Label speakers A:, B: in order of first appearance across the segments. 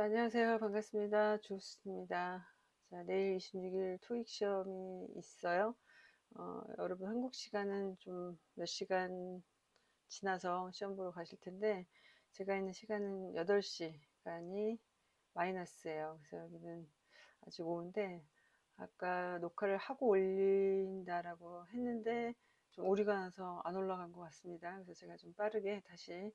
A: 자, 안녕하세요. 반갑습니다. 주스입니다. 자, 내일 26일 토익 시험이 있어요. 어, 여러분 한국 시간은 좀 몇 시간 지나서 시험 보러 가실 텐데, 제가 있는 시간은 8시간이 마이너스예요. 그래서 여기는 아직 오후인데, 아까 녹화를 하고 올린다라고 했는데, 좀 오류가 나서 안 올라간 것 같습니다. 그래서 제가 좀 빠르게 다시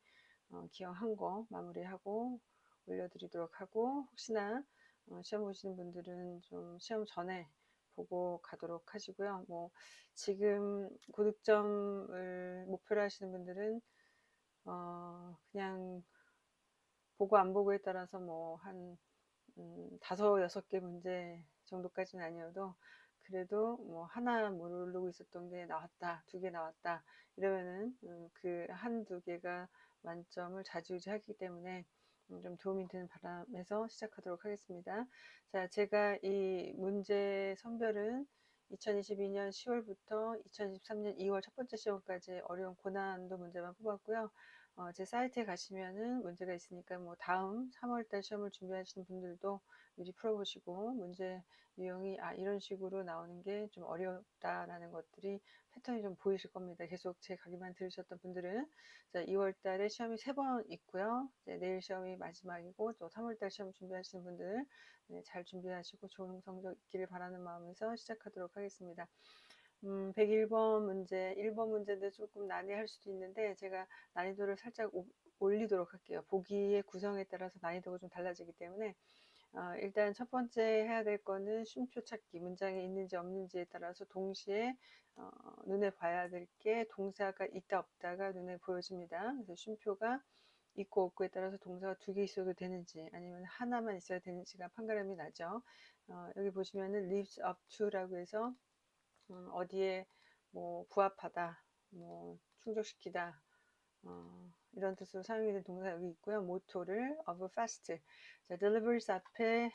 A: 어, 기억한 거 마무리하고 올려드리도록 하고 혹시나 어, 시험 보시는 분들은 좀 시험 전에 보고 가도록 하시고요. 뭐 지금 고득점을 목표로 하시는 분들은 어, 그냥 보고 안 보고에 따라서 뭐한 음, 다섯 여섯 개 문제 정도까지는 아니어도 그래도 뭐 하나 모르고 있었던 게 나왔다, 두 개 나왔다 이러면은 음, 그 한 두 개가 만점을 좌지우지하기 때문에 음, 좀 도움이 되는 바람에서 시작하도록 하겠습니다. 자, 제가 이 문제 선별은 2022년 10월부터 2023년 2월 첫 번째 시험까지 어려운 고난도 문제만 뽑았고요. 어, 제 사이트에 가시면은 문제가 있으니까 뭐 다음 3월달 시험을 준비하시는 분들도 미리 풀어보시고 문제 유형이 아 이런 식으로 나오는 게 좀 어렵다라는 것들이 패턴이 좀 보이실 겁니다. 계속 제 강의만 들으셨던 분들은 자 2월달에 시험이 세 번 있고요. 내일 시험이 마지막이고 또 3월달 시험 준비하시는 분들 네, 잘 준비하시고 좋은 성적 있기를 바라는 마음에서 시작하도록 하겠습니다. 음, 101번 문제, 1번 문제인데 조금 난해할 수도 있는데 제가 난이도를 살짝 오, 올리도록 할게요. 보기의 구성에 따라서 난이도가 좀 달라지기 때문에 어, 일단 첫 번째 해야 될 거는 쉼표 찾기, 문장에 있는지 없는지에 따라서 동시에 어, 눈에 봐야 될 게 동사가 있다 없다가 눈에 보여집니다. 그래서 쉼표가 있고 없고에 따라서 동사가 두 개 있어도 되는지 아니면 하나만 있어야 되는지가 판가름이 나죠. 어, 여기 보시면은 lives up to라고 해서 음, 어디에 뭐 부합하다, 뭐 충족시키다, 어, 이런 뜻으로 사용되는 동사 여기 있고요. 모토를 of fast. 자, delivers 앞에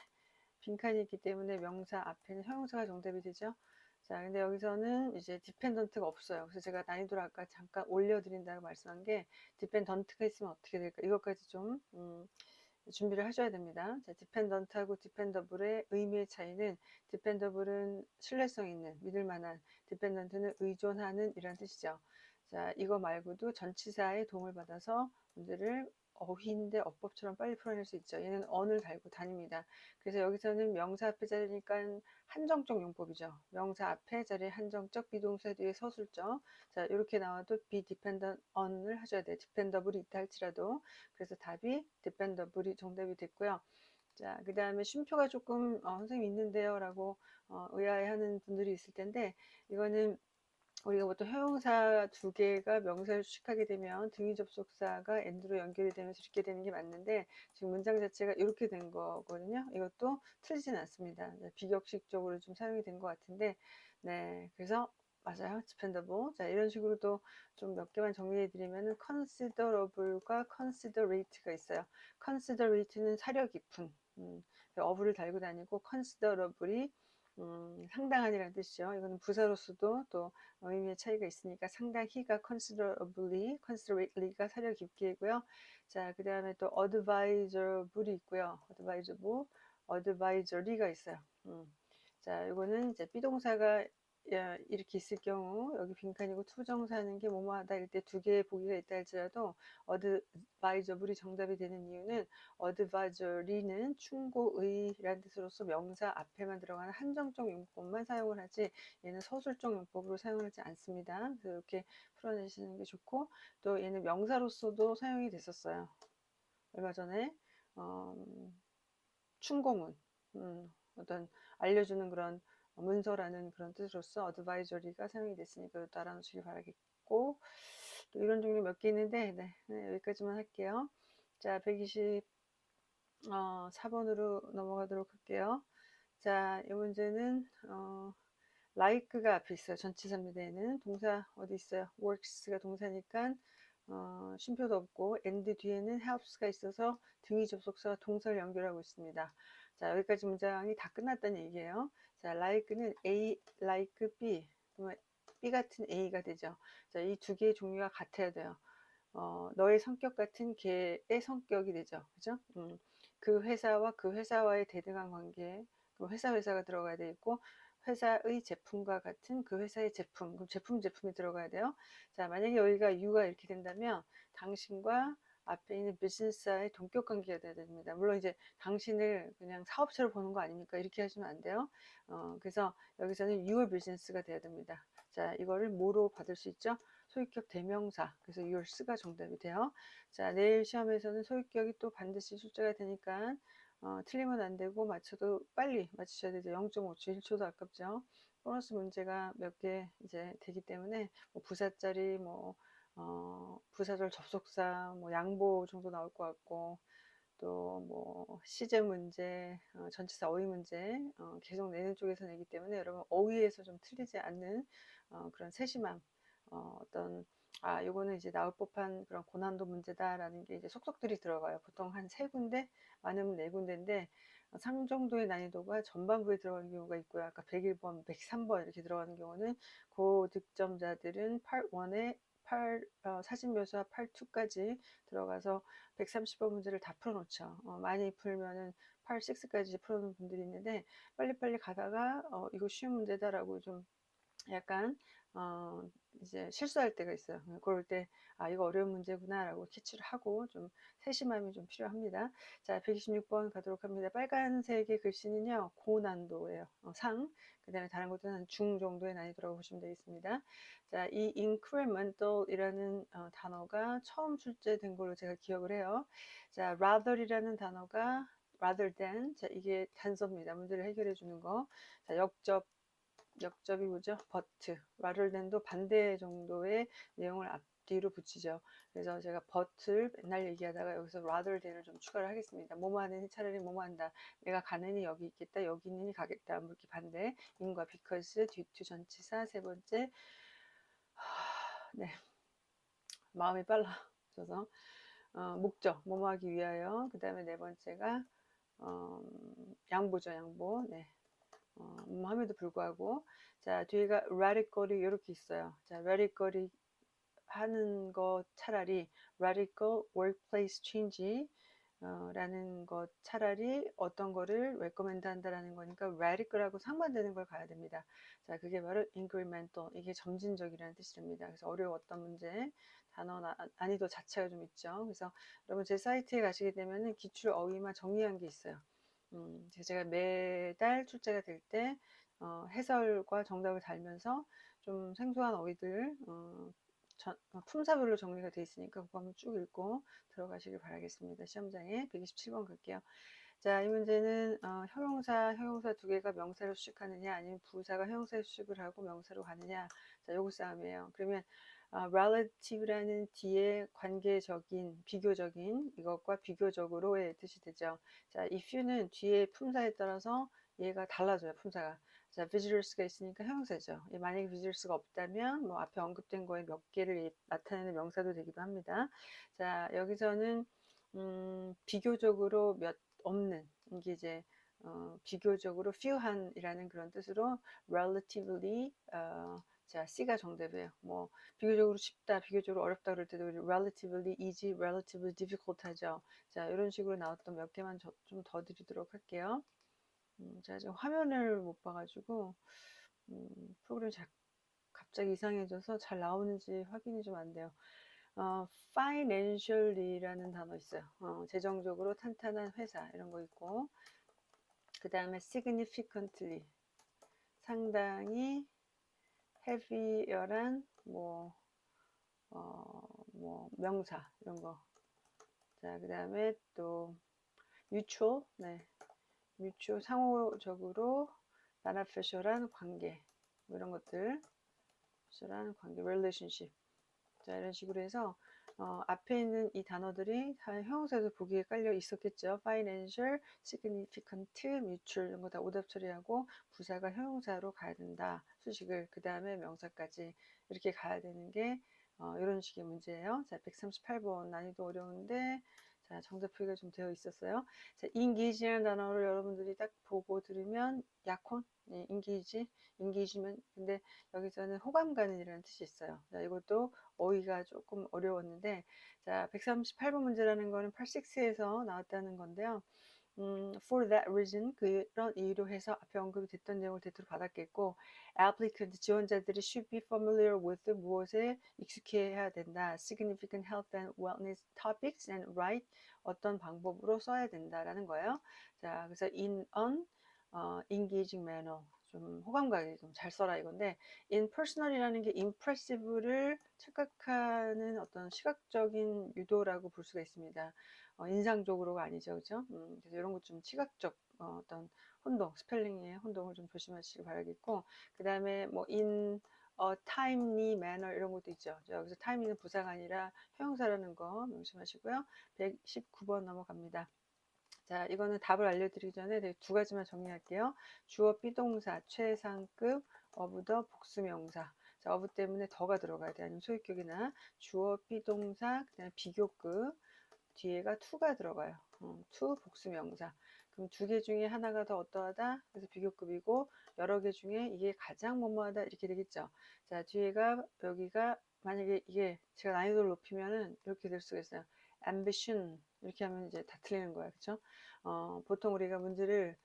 A: 빈칸이 있기 때문에 명사 앞에는 형용사가 정답이 되죠. 자, 근데 여기서는 이제 디펜던트가 없어요. 그래서 제가 난이도를 아까 잠깐 올려드린다고 말씀한 게 디펜던트가 있으면 어떻게 될까? 이것까지 좀 음, 준비를 하셔야 됩니다. 자, 디펜던트하고 디펜더블의 의미의 차이는 디펜더블은 신뢰성 있는, 믿을 만한, 디펜던트는 의존하는 이란 뜻이죠. 자, 이거 말고도 전치사의 도움을 받아서 문제를 어휘인데 어법처럼 빨리 풀어낼 수 있죠. 얘는 언을 달고 다닙니다. 그래서 여기서는 명사 앞에 자리니까 한정적 용법이죠. 명사 앞에 자리 한정적 비동사 뒤에 서술적. 자, 이렇게 나와도 be dependent on을 하셔야 돼요. dependable이 있다 할지라도. 그래서 답이 dependable이 정답이 됐고요. 자, 그 다음에 쉼표가 조금 어, 선생님 있는데요 라고 어, 의아해하는 분들이 있을 텐데 이거는 우리가 보통 형용사 두 개가 명사를 수식하게 되면 등위 접속사가 엔드로 연결이 되면서 이렇게 되는 게 맞는데 지금 문장 자체가 이렇게 된 거거든요. 이것도 틀리진 않습니다. 비격식적으로 좀 사용이 된 것 같은데 네 그래서 맞아요. dependable. 자, 이런 식으로 도 좀 몇 개만 정리해 드리면은 considerable과 considerate가 있어요. considerate는 사려 깊은, 음, 어부를 달고 다니고 considerable이 음, 상당한이라는 뜻이죠. 이거는 부사로서도 또 의미의 차이가 있으니까 상당히가 considerably, considerately가 사려 깊게고요. 자, 그 다음에 또 advisorable이 있고요. advisable, advisory가 있어요. 음. 자, 이거는 이제 비동사가 이렇게 있을 경우 여기 빈칸이고 투정사는 게 뭐뭐하다 이럴 때 두 개의 보기가 있다 할지라도 advisorable이 정답이 되는 이유는 advisory는 충고의라는 뜻으로서 명사 앞에만 들어가는 한정적 용법만 사용을 하지 얘는 서술적 용법으로 사용을 하지 않습니다. 그래서 이렇게 풀어내시는 게 좋고 또 얘는 명사로서도 사용이 됐었어요. 얼마 전에 어, 충고문 음, 어떤 알려주는 그런 문서라는 그런 뜻으로서 어드바이저리가 사용이 됐으니까 따라 놓으시길 바라겠고 또 이런 종류 몇 개 있는데 네, 네, 여기까지만 할게요. 자, 120 어, 4번으로 넘어가도록 할게요. 자, 이 문제는 어, like가 앞에 있어요. 전치사입니다. 얘는 동사 어디 있어요? works가 동사니까 어, 쉼표도 없고 and 뒤에는 helps가 있어서 등위 접속사가 동사를 연결하고 있습니다. 자, 여기까지 문장이 다 끝났다는 얘기예요. 자, like는 A, like B, B 같은 A가 되죠. 자, 이 두 개의 종류가 같아야 돼요. 어, 너의 성격 같은 개의 성격이 되죠. 그죠? 음, 그 회사와 그 회사와의 대등한 관계, 그 회사 회사가 들어가야 돼 있고 회사의 제품과 같은 그 회사의 제품, 그럼 제품 제품이 들어가야 돼요. 자, 만약에 여기가 U가 이렇게 된다면 당신과 앞에 있는 비즈니스와의 동격 관계가 돼야 됩니다. 물론 이제 당신을 그냥 사업체로 보는 거 아닙니까? 이렇게 하시면 안 돼요. 어, 그래서 여기서는 your business가 돼야 됩니다. 자, 이거를 뭐로 받을 수 있죠? 소유격 대명사. 그래서 your스가 정답이 돼요. 자, 내일 시험에서는 소유격이 또 반드시 출제가 되니까 어, 틀리면 안 되고 맞춰도 빨리 맞추셔야 되죠. 0.5초, 1초도 아깝죠. 보너스 문제가 몇 개 이제 되기 때문에 뭐 부사짜리 뭐 어, 부사절 접속사 뭐 양보 정도 나올 것 같고 또 뭐 시제 문제, 어, 전치사 어휘 문제 어, 계속 내는 쪽에서 내기 때문에 여러분 어휘에서 좀 틀리지 않는 어, 그런 세심함 어, 어떤 아 요거는 이제 나올 법한 그런 고난도 문제다라는 게 이제 속속들이 들어가요. 보통 한 세 군데 많으면 네 군데인데 어, 상 정도의 난이도가 전반부에 들어가는 경우가 있고요. 아까 101번, 103번 이렇게 들어가는 경우는 고득점자들은 8 1에 8, 어, 사진 묘사 8,2까지 들어가서 130번 문제를 다 풀어놓죠. 어, 많이 풀면은 8, 6까지 풀어놓은 분들이 있는데 빨리빨리 가다가 어, 이거 쉬운 문제다라고 좀 약간 어, 이제 실수할 때가 있어요. 그럴 때, 아, 이거 어려운 문제구나라고 캐치를 하고 좀 세심함이 좀 필요합니다. 자, 126번 가도록 합니다. 빨간색의 글씨는요, 고난도예요. 어, 상. 그 다음에 다른 것들은 한 중 정도의 난이도라고 보시면 되겠습니다. 자, 이 incremental이라는 어, 단어가 처음 출제된 걸로 제가 기억을 해요. 자, rather이라는 단어가 rather than. 자, 이게 단서입니다. 문제를 해결해 주는 거. 자, 역접 역접이 뭐죠? rather than도 반대 정도의 내용을 앞뒤로 붙이죠. 그래서 제가 but를 맨날 얘기하다가 여기서 rather than을 좀 추가를 하겠습니다. 뭐뭐 하느니 차라리 뭐뭐 한다. 내가 가느니 여기 있겠다. 여기 있느니 가겠다. 뭐 이렇게 반대. in과 because, due to 전치사 세 번째. 네. 마음이 빨라져서 어, 목적, 뭐뭐 하기 위하여. 그 다음에 네 번째가 어, 양보죠, 양보. 네. 어, 음, 함에도 불구하고 자 뒤에가 radical이 이렇게 있어요. 자 radical 하는 것 차라리 radical workplace change 어, 라는 것 차라리 어떤 거를 recommend 한다라는 거니까 radical하고 상반되는 걸 가야 됩니다. 자 그게 바로 incremental 이게 점진적이라는 뜻입니다. 그래서 어려웠던 문제 단어 나, 난이도 자체가 좀 있죠. 그래서 여러분 제 사이트에 가시게 되면은 기출 어휘만 정리한 게 있어요. 음, 제가 매달 출제가 될때 어, 해설과 정답을 달면서 좀 생소한 어휘들 어, 전, 어, 품사별로 정리가 되어 있으니까 그거 한번 쭉 읽고 들어가시길 바라겠습니다. 시험장에 127번 갈게요. 자, 이 문제는 어, 형용사, 형용사 두 개가 명사로 수식하느냐 아니면 부사가 형용사에 수식을 하고 명사로 가느냐 자, 요거 싸움이에요. 그러면 어, relative라는 뒤에 관계적인, 비교적인 이것과 비교적으로의 뜻이 되죠. 자, if는 뒤에 품사에 따라서 얘가 달라져요, 품사가. 자, visitors가 있으니까 형용사죠. 만약에 visitors가 없다면 뭐 앞에 언급된 거에 몇 개를 나타내는 명사도 되기도 합니다. 자, 여기서는 음, 비교적으로 몇 없는 이게 이제 어, 비교적으로 few한이라는 그런 뜻으로 relatively 어, 자, C가 정답이에요. 뭐 비교적으로 쉽다, 비교적으로 어렵다 그럴 때도 relatively easy, relatively difficult 하죠. 자, 이런 식으로 나왔던 몇 개만 좀 더 드리도록 할게요. 음, 제가 지금 화면을 못 봐가지고 음, 프로그램이 잘, 갑자기 이상해져서 잘 나오는지 확인이 좀 안 돼요. 어, financially라는 단어 있어요. 어, 재정적으로 탄탄한 회사 이런 거 있고 그 다음에 significantly 상당히 heavy열한 뭐, 어, 뭐 명사 이런 거. 자, 그 다음에 또 mutual, 네, mutual 상호적으로 beneficial한 관계 뭐 이런 것들, beneficial한 관계, relationship. 자, 이런 식으로 해서 어, 앞에 있는 이 단어들이 다 형용사에서 보기에 깔려 있었겠죠. financial, significant, mutual 이런 거 다 오답 처리하고 부사가 형용사로 가야 된다. 수식을 그 다음에 명사까지 이렇게 가야 되는 게 어, 이런 식의 문제예요. 자, 138번 난이도 어려운데 자, 정답 표기가 좀 되어 있었어요. 자, engage라는 단어를 여러분들이 딱 보고 들으면 약혼, 예, engage, engagement. 근데 여기서는 호감 가는 이라는 뜻이 있어요. 자, 이것도 어휘가 조금 어려웠는데, 자, 138번 문제라는 거는 86에서 나왔다는 건데요. 음, for that reason 그런 이유로 해서 앞에 언급이 됐던 내용을 대토로 받았겠고 applicant 지원자들이 should be familiar with 무엇에 익숙해야 된다 significant health and wellness topics and write 어떤 방법으로 써야 된다라는 거예요. 자 그래서 in an 어, engaging manner 좀 호감가게 좀 잘 써라 이건데 in personal이라는 게 impressive를 착각하는 어떤 시각적인 유도라고 볼 수가 있습니다. 어, 인상적으로가 아니죠, 그죠? 음, 그래서 이런 것 좀 시각적 어, 떤 혼동, 스펠링의 혼동을 좀 조심하시길 바라겠고, 그 다음에 뭐 in a timely manner 이런 것도 있죠. 여기서 timely는 부사가 아니라 형용사라는 거 명심하시고요. 119번 넘어갑니다. 자, 이거는 답을 알려드리기 전에 두 가지만 정리할게요. 주어 비동사, 최상급, 어부더 복수명사. 자, 어부 때문에 더가 들어가야 돼. 아니면 소유격이나 주어 비동사, 그 다음에 비교급, 뒤에가 to가 들어가요. 어, to 복수명사. 그럼 두 개 중에 하나가 더 어떠하다? 그래서 비교급이고 여러 개 중에 이게 가장 뭐뭐하다 이렇게 되겠죠. 자 뒤에가 여기가 만약에 이게 제가 난이도를 높이면은 이렇게 될 수가 있어요. ambition 이렇게 하면 이제 다 틀리는 거야, 그렇죠? 어, 보통 우리가 문제를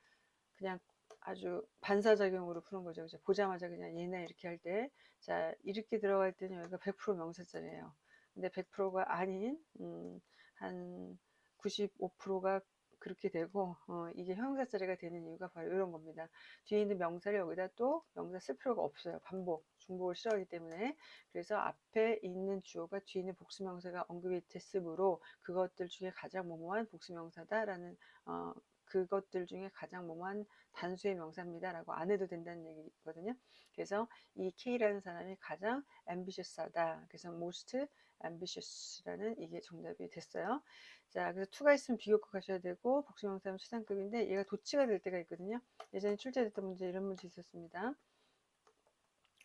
A: 그냥 아주 반사작용으로 푸는 거죠. 그죠? 보자마자 그냥 얘네 이렇게 할 때, 자, 이렇게 들어갈 때는 여기가 100% 명사절이에요. 근데 100%가 아닌, 음, 한 95%가 그렇게 되고 어, 이게 형용사 자리가 되는 이유가 바로 이런 겁니다. 뒤에 있는 명사를 여기다 또 명사 쓸 필요가 없어요. 반복, 중복을 싫어하기 때문에 그래서 앞에 있는 주어가 뒤에 있는 복수명사가 언급이 됐으므로 그것들 중에 가장 모모한 복수명사다라는 어, 그것들 중에 가장 모모한 단수의 명사입니다라고 안 해도 된다는 얘기거든요. 그래서 이 K라는 사람이 가장 ambitious하다. 그래서 most ambitious라는 이게 정답이 됐어요. 자, 그래서 투가 있으면 비교급 가셔야 되고 복수명사는 최상급인데 얘가 도치가 될 때가 있거든요. 예전에 출제됐던 문제 이런 문제 있었습니다.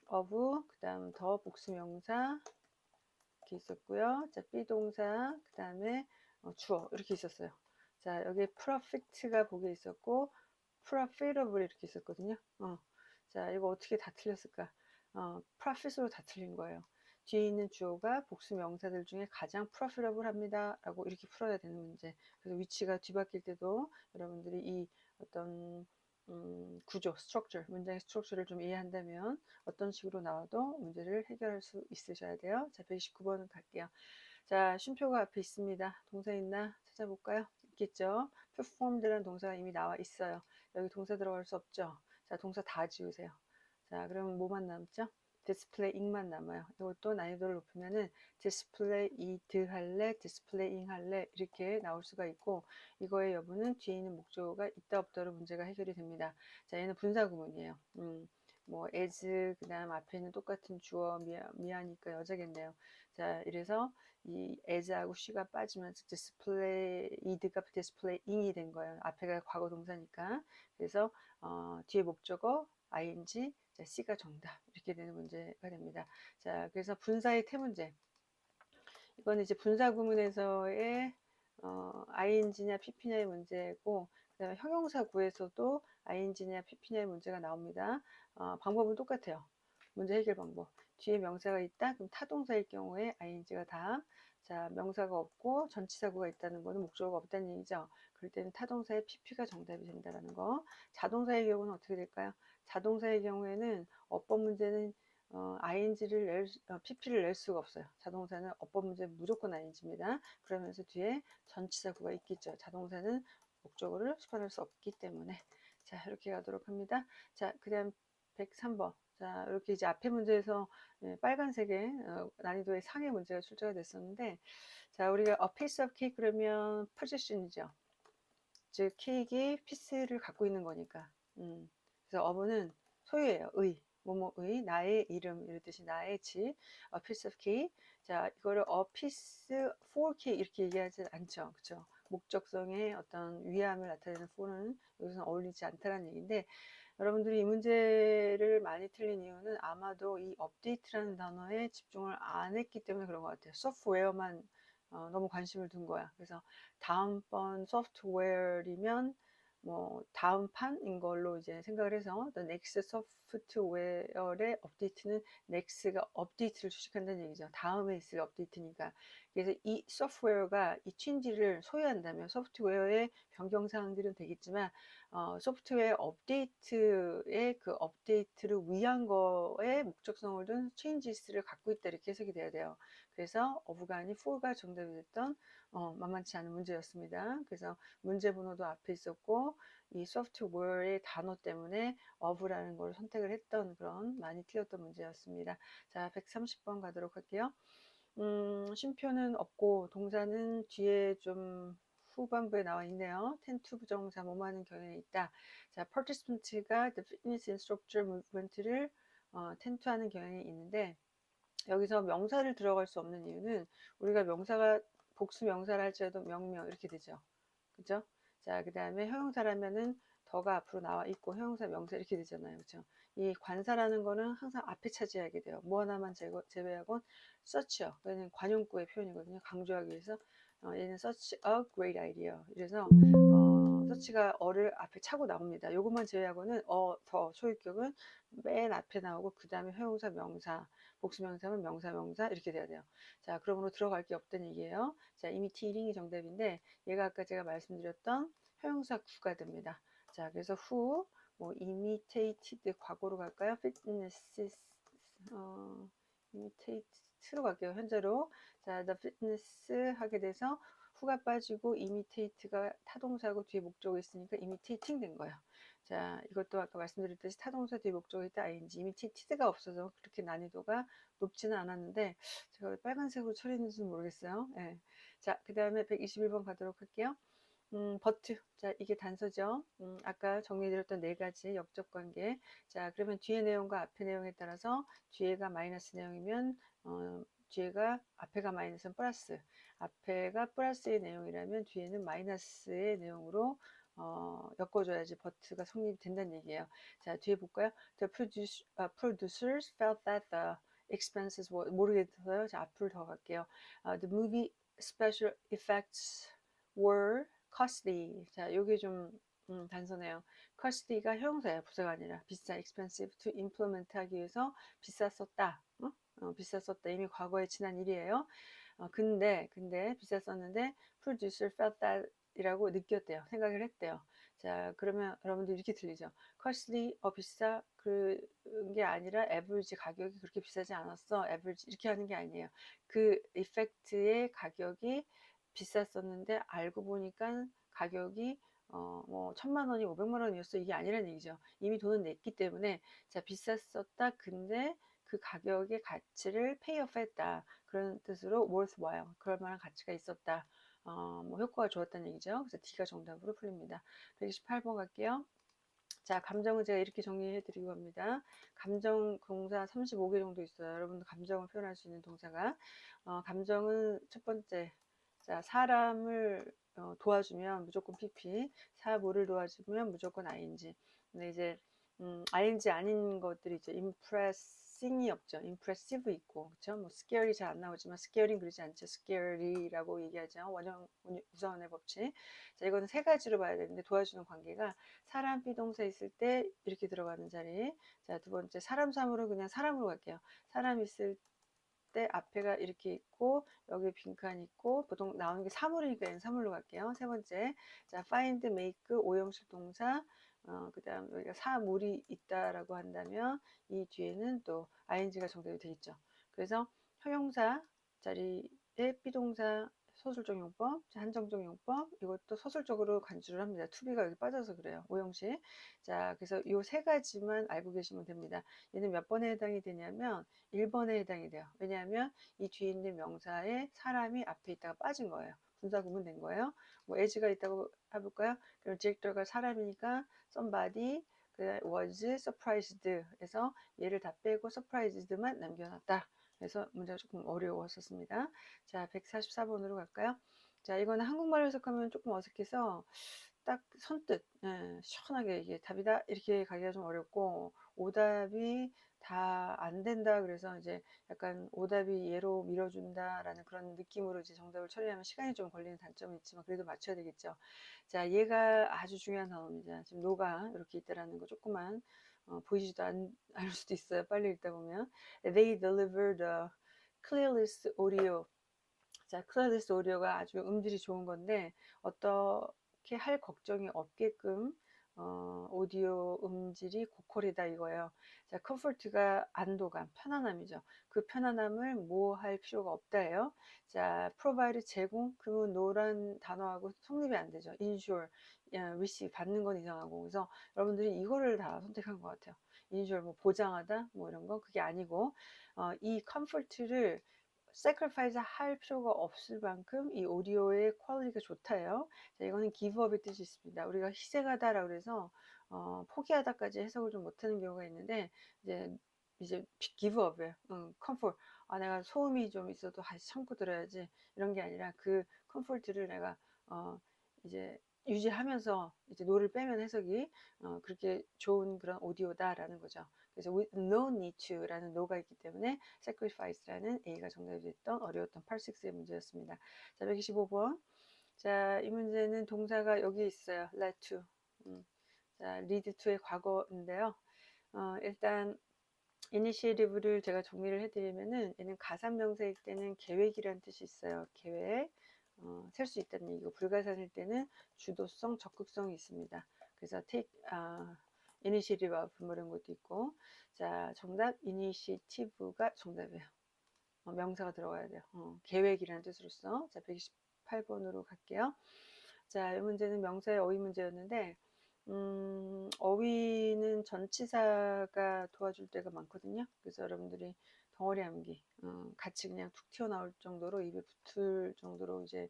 A: of 그다음 더 복수명사 이렇게 있었고요. 자, 비동사 그다음에 어, 주어 이렇게 있었어요. 자, 여기 perfect가 보기에 있었고 profitable 이렇게 있었거든요. 어. 자, 이거 어떻게 다 틀렸을까? 어, profit으로 다 틀린 거예요. 뒤에 있는 주어가 복수 명사들 중에 가장 profitable 합니다. 라고 이렇게 풀어야 되는 문제. 그래서 위치가 뒤바뀔 때도 여러분들이 이 어떤 음, 구조, structure, 문장의 structure를 좀 이해한다면 어떤 식으로 나와도 문제를 해결할 수 있으셔야 돼요. 자, 129번은 갈게요. 자, 쉼표가 앞에 있습니다. 동사 있나 찾아볼까요? 있겠죠? performed라는 동사가 이미 나와 있어요. 여기 동사 들어갈 수 없죠? 자, 동사 다 지우세요. 자, 그러면 뭐만 남죠? 디스플레이잉만 남아요. 이것도 난이도를 높이면은 디스플레이드 할래, 디스플레이잉 할래 이렇게 나올 수가 있고 이거의 여부는 뒤에 있는 목적어가 있다 없다로 문제가 해결이 됩니다. 자, 얘는 분사 구문이에요. 음, 뭐 as 그다음 앞에 있는 똑같은 주어 미아, 미아니까 여자겠네요. 자, 이래서 이 as하고 she가 빠지면서 displayed가 displaying이 된 거예요. 앞에가 과거 동사니까. 그래서 어, 뒤에 목적어 ing, 자, C가 정답 이렇게 되는 문제가 됩니다. 자, 그래서 분사의 태문제. 이거는 이제 분사 구문에서의 어, ing냐 pp냐의 문제고 그다음에 형용사 구에서도 ing냐 pp냐의 문제가 나옵니다. 어, 방법은 똑같아요. 문제 해결 방법. 뒤에 명사가 있다. 그럼 타동사일 경우에 ing가 다음. 자, 명사가 없고 전치사구가 있다는 거는 목적어가 없다는 얘기죠. 그럴 때는 타동사의 pp가 정답이 된다는 거. 자동사의 경우는 어떻게 될까요? 자동사의 경우에는 어법 문제는 어, ing를 낼, 어, pp를 낼 수가 없어요. 자동사는 어법 문제 무조건 ing입니다. 그러면서 뒤에 전치사구가 있겠죠. 자동사는 목적어를 수반할 수 없기 때문에 자 이렇게 가도록 합니다. 자 그 다음 103번 자 이렇게 이제 앞에 문제에서 예, 빨간색의 어, 난이도의 상의 문제가 출제가 됐었는데 자 우리가 a piece of cake 그러면 possession이죠. 즉 케이크의 피스를 갖고 있는 거니까. 음. 그래서 어부는 소유예요. 의. 뭐뭐의 나의 이름 이런 뜻이 나의 집 a piece of cake 자 이거를 a piece for cake 이렇게 얘기하지 않죠 그죠 목적성의 어떤 위함을 나타내는 for는 여기서는 어울리지 않다는 얘기인데 여러분들이 이 문제를 많이 틀린 이유는 아마도 이 업데이트라는 단어에 집중을 안 했기 때문에 그런 것 같아요 소프트웨어만 어, 너무 관심을 둔 거야. 그래서 다음번 소프트웨어이면 뭐 다음 판인 걸로 이제 생각을 해서 the next 소프트웨어의 업데이트는 next가 업데이트를 수식한다는 얘기죠. 다음에 있을 업데이트니까. 그래서 이 소프트웨어가 이 체인지를 소유한다면 소프트웨어의 변경 사항들은 되겠지만 어, 소프트웨어 업데이트의 그 업데이트를 위한 거에 목적성을 둔 changes를 갖고 있다 이렇게 해석이 돼야 돼요. 그래서 어부가 아닌 for가 정답이 됐던 어, 만만치 않은 문제였습니다. 그래서 문제 번호도 앞에 있었고 이 소프트웨어의 단어 때문에 어부라는 걸 선택을 했던 그런 많이 틀렸던 문제였습니다. 자, 130번 가도록 할게요. 음, 쉼표는 없고 동사는 뒤에 좀 후반부에 나와 있네요. 텐투 부정사 뭐하는 경향이 있다. 자, participant가 the fitness instructor movement를 어, 텐투하는 경향이 있는데 여기서 명사를 들어갈 수 없는 이유는 우리가 명사가 복수 명사를 할지라도 명명 이렇게 되죠. 그죠? 자, 그 다음에 형용사라면은 더가 앞으로 나와 있고 형용사 명사 이렇게 되잖아요. 그죠? 이 관사라는 거는 항상 앞에 차지하게 돼요. 뭐 하나만 제외하곤 such요. 얘는 관용구의 표현이거든요. 강조하기 위해서 어, 얘는 such a great idea. 그래서 어, such가 어를 앞에 차고 나옵니다. 요것만 제외하고는 어, 더, 소유격은 맨 앞에 나오고 그 다음에 형용사 명사 복수명사면 명사 명사 이렇게 돼야 돼요. 자, 그러므로 들어갈 게 없다는 얘기예요. 자, imitating이 정답인데 얘가 아까 제가 말씀드렸던 형용사 구가 됩니다. 자, 그래서 who 뭐 imitated 과거로 갈까요? fitness 어, imitate로 갈게요. 현재로. 자, the fitness 하게 돼서 후가 빠지고 imitate가 타동사고 뒤에 목적이 있으니까 imitating 된 거예요. 자, 이것도 아까 말씀드렸듯이 타동사 뒤에 목적이 있다 ing, imited가 없어서 그렇게 난이도가 높지는 않았는데 제가 왜 빨간색으로 처리했는지 모르겠어요. 예. 자, 그 다음에 121번 가도록 할게요. 음, 버트. 자, 이게 단서죠. 음, 아까 정리해드렸던 네 가지 역적 관계. 자, 그러면 뒤에 내용과 앞에 내용에 따라서 뒤에가 마이너스 내용이면, 어, 뒤에가 앞에가 마이너스는 플러스. 앞에가 플러스의 내용이라면 뒤에는 마이너스의 내용으로 어, 엮어줘야지 버트가 성립이 된다는 얘기예요. 자, 뒤에 볼까요? The produce, uh, producers felt that the expenses were 모르겠어요. 자, 앞으로 더 갈게요. Uh, the movie special effects were costly. 자, 요게 좀 음, 단서네요. costly가 형용사예요. 부사가 아니라 비싸, expensive to implement 하기 위해서 비쌌었다. 어? 어, 비쌌었다. 이미 과거에 지난 일이에요. 어, 근데 근데 비쌌었는데 producer felt that 이라고 느꼈대요. 생각을 했대요. 자, 그러면 여러분들 이렇게 들리죠. costly, 어, 비싸, 그런 게 아니라 average 가격이 그렇게 비싸지 않았어. average, 이렇게 하는 게 아니에요. 그 이펙트의 가격이 비쌌었는데 알고 보니까 가격이 어, 뭐, 천만 원이 오백만 원이었어. 이게 아니라는 얘기죠. 이미 돈은 냈기 때문에, 자, 비쌌었다. 근데 그 가격의 가치를 pay off 했다. 그런 뜻으로 worthwhile. 그럴 만한 가치가 있었다. 어, 뭐 효과가 좋았다는 얘기죠. 그래서 D가 정답으로 풀립니다. 128번 갈게요. 자, 감정은 제가 이렇게 정리해 드리고 합니다. 감정 동사 35개 정도 있어요. 여러분도 감정을 표현할 수 있는 동사가. 어, 감정은 첫 번째. 자, 사람을 어, 도와주면 무조건 PP, 사물을 도와주면 무조건 ING. 근데 이제 음, ING 아닌 것들이 이제 impress 싱이 없죠. impressive 있고, 그렇죠? 뭐 scary 잘안 나오지만 scaring 그러지 않죠. scary라고 얘기하죠. 원형 우선의 법칙. 자, 이거는 세 가지로 봐야 되는데 도와주는 관계가 사람 비동사 있을 때 이렇게 들어가는 자리. 자, 두 번째 사람 삼으로 그냥 사람으로 갈게요. 사람 있을 때 앞에가 이렇게 있고 여기 빈칸 있고 보통 나오는 게 사물이니까 사물로 갈게요. 세 번째, 자 find, make 오형식 동사 어, 그 다음 여기가 사물이 있다라고 한다면 이 뒤에는 또 ing가 정답이 되겠죠. 그래서 형용사 자리에 비동사 소술적 용법, 한정적 용법 이것도 서술적으로 간주를 합니다. 투비가 여기 빠져서 그래요. 오형식. 자, 그래서 이 세 가지만 알고 계시면 됩니다. 얘는 몇 번에 해당이 되냐면 1번에 해당이 돼요. 왜냐하면 이 뒤에 있는 명사에 사람이 앞에 있다가 빠진 거예요. 분사 구문된 거예요. 뭐 as가 있다고 해볼까요? 그럼 디렉터가 사람이니까 somebody was surprised 해서 얘를 다 빼고 surprised만 남겨놨다. 그래서 문제가 조금 어려웠었습니다. 자, 144번으로 갈까요? 자, 이거는 한국말로 해석하면 조금 어색해서 딱 선뜻 예, 시원하게 이게 답이다 이렇게 가기가 좀 어렵고 오답이 다 안 된다 그래서 이제 약간 오답이 얘로 밀어준다라는 그런 느낌으로 이제 정답을 처리하면 시간이 좀 걸리는 단점은 있지만 그래도 맞춰야 되겠죠. 자, 얘가 아주 중요한 단어입니다. 지금 노가 이렇게 있다라는 거 조금만 어, 보이지도 않, 않을 수도 있어요. 빨리 읽다 보면 they deliver the clearest audio. 자, clearest audio가 아주 음질이 좋은 건데 어떻게 할 걱정이 없게끔 어, 오디오 음질이 고퀄이다 이거예요. 자, comfort가 안도감, 편안함이죠. 그 편안함을 뭐할 필요가 없다예요. 자, provide 제공, 그러면 노란 단어하고 성립이 안 되죠. 야, receive 받는 건 이상하고 그래서 여러분들이 이거를 다 선택한 것 같아요. insure 뭐 보장하다 뭐 이런 거 그게 아니고 어, 이 comfort를 sacrifice 할 필요가 없을 만큼 이 오디오의 퀄리티가 좋다예요. 자, 이거는 giveup의 뜻이 있습니다. 우리가 희생하다라고 그래서 어, 포기하다까지 해석을 좀 못하는 경우가 있는데 이제 이제 giveup이에요. 음, comfort. 아 내가 소음이 좀 있어도 다시 참고 들어야지 이런 게 아니라 그 comfort를 내가 어, 이제 유지하면서 이제 노를 빼면 해석이 어, 그렇게 좋은 그런 오디오다라는 거죠. 그래서 with no need to라는 no가 있기 때문에 sacrifice라는 A가 정답이 됐던 어려웠던 86의 문제였습니다. 자, 125번. 자, 이 문제는 동사가 여기 있어요. led to. 음. 자, lead to의 과거인데요. 어, 일단 initiative를 제가 정리를 해드리면은 얘는 가산명사일 때는 계획이라는 뜻이 있어요. 계획. 어, 셀수 있다는 얘기고 불가산일 때는 주도성, 적극성이 있습니다. 그래서 take 아, 뭐 이런 것도 있고 자 정답 initiative가 정답이에요. 어, 명사가 들어가야 돼요. 어, 계획이라는 뜻으로서 자 128번으로 갈게요. 자, 이 문제는 명사의 어휘 문제였는데 음, 어휘는 전치사가 도와줄 때가 많거든요. 그래서 여러분들이 덩어리 암기 어, 같이 그냥 툭 튀어나올 정도로 입에 붙을 정도로 이제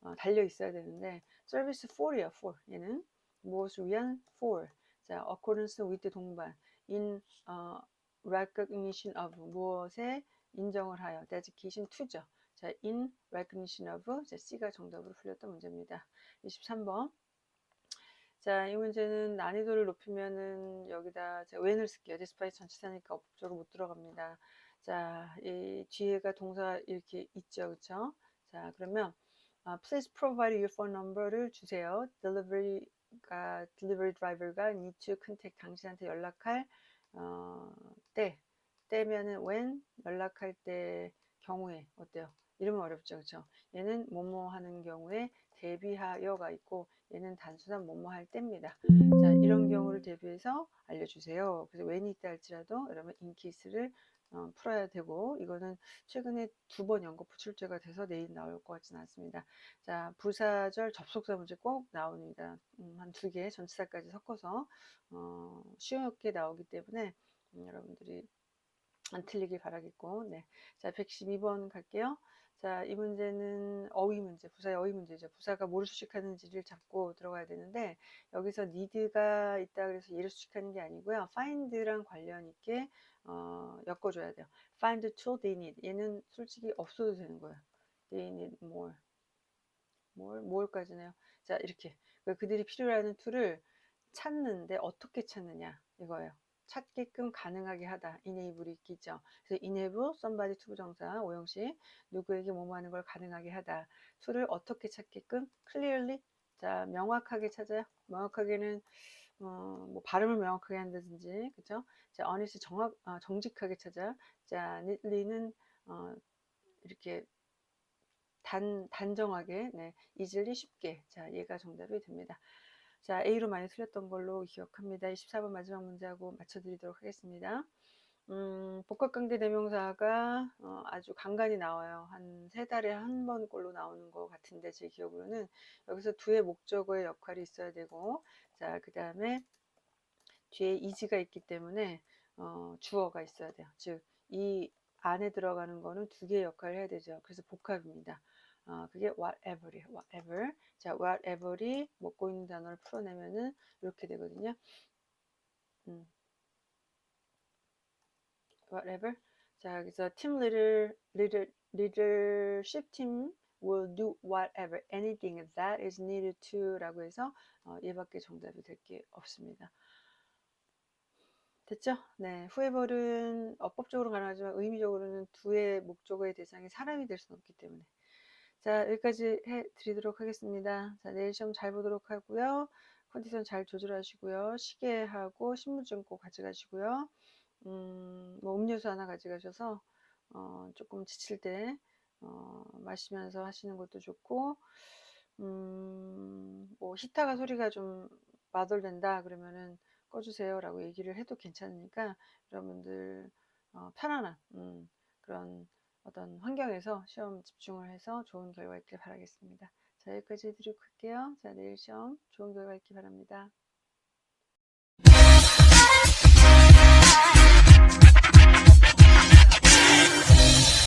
A: 어, 달려 있어야 되는데 서비스 for이야 for 얘는 무엇을 위한 for 자 accordance with 동반 in 어, recognition of 무엇에 인정을 하여 dedication to죠 자 in recognition of 자 C가 정답으로 풀렸던 문제입니다 23번 자, 이 문제는 난이도를 높이면은 여기다 제가 when을 쓸게요. despite 전치사니까 법적으로 못 들어갑니다. 자, 이 뒤에가 동사 이렇게 있죠. 그쵸? 자, 그러면 아, please provide your phone number를 주세요. delivery 가 delivery driver가 need to contact 당신한테 연락할 어, 때 때면은 when 연락할 때 경우에 어때요? 이름은 어렵죠. 그쵸? 얘는 뭐뭐 하는 경우에 대비하여가 있고 얘는 단순한 뭐뭐 할 때입니다. 자, 이런 경우를 대비해서 알려주세요. 그래서 when이 있다 할지라도 여러분 incase를 어, 풀어야 되고 이거는 최근에 두 번 연거 부출제가 돼서 내일 나올 것 같지는 않습니다. 자 부사절 접속사 문제 꼭 나옵니다. 음, 한두 개 전치사까지 섞어서 어, 쉽게 나오기 때문에 음, 여러분들이 안 틀리길 바라겠고 네. 자 112번 갈게요. 자, 이 문제는 어휘 문제, 부사의 어휘 문제죠. 부사가 뭐를 수식하는지를 잡고 들어가야 되는데 여기서 need가 있다 그래서 얘를 수식하는 게 아니고요. find랑 관련 있게 어, 엮어줘야 돼요. find tool they need. 얘는 솔직히 없어도 되는 거예요. they need more. more, more까지네요. 자, 이렇게. 그들이 필요로 하는 툴을 찾는데 어떻게 찾느냐 이거예요. 찾게끔 가능하게 하다. enable이 있겠죠. 그래서 enable somebody to 부정사 오형식 누구에게 뭐뭐 하는 걸 가능하게 하다. 툴을 어떻게 찾게끔 clearly 자 명확하게 찾아요. 명확하게는 어, 뭐 발음을 명확하게 한다든지 그죠? 자 honest 정확 어, 정직하게 찾아. 자 neatly는 어, 이렇게 단 단정하게 네 easily 쉽게 자 얘가 정답이 됩니다. 자, A로 많이 틀렸던 걸로 기억합니다. 24번 마지막 문제하고 맞춰드리도록 하겠습니다. 음, 복합강대 대명사가 어, 아주 간간히 나와요. 한 세 달에 한 번꼴로 나오는 것 같은데 제 기억으로는 여기서 두의 목적어의 역할이 있어야 되고 자, 그 다음에 뒤에 이지가 있기 때문에 어, 주어가 있어야 돼요. 즉, 이 안에 들어가는 거는 두 개의 역할을 해야 되죠. 그래서 복합입니다. 어, 그게 whatever이에요. whatever. 자, whatever이 먹고 있는 단어를 풀어내면은 이렇게 되거든요. 음. whatever. 자, 그래서 팀 리더 리더 리더십 팀 will do whatever, anything that is needed to 라고 해서 어, 얘밖에 정답이 될 게 없습니다. 됐죠? 네. whoever는 어법적으로 가능하지만 의미적으로는 두의 목적어의 대상이 사람이 될 수는 없기 때문에. 자, 여기까지 해 드리도록 하겠습니다. 자, 내일 시험 잘 보도록 하고요. 컨디션 잘 조절하시고요. 시계하고 신분증 꼭 가져가시고요. 음, 뭐 음료수 하나 가져가셔서 어, 조금 지칠 때 어, 마시면서 하시는 것도 좋고 음, 뭐 히타가 소리가 좀 마돌된다 그러면은 꺼주세요라고 얘기를 해도 괜찮으니까 여러분들 어, 편안한 음, 그런 어떤 환경에서 시험 집중을 해서 좋은 결과 있길 바라겠습니다. 자 여기까지 해드리고 갈게요. 자 내일 시험 좋은 결과 있길 바랍니다.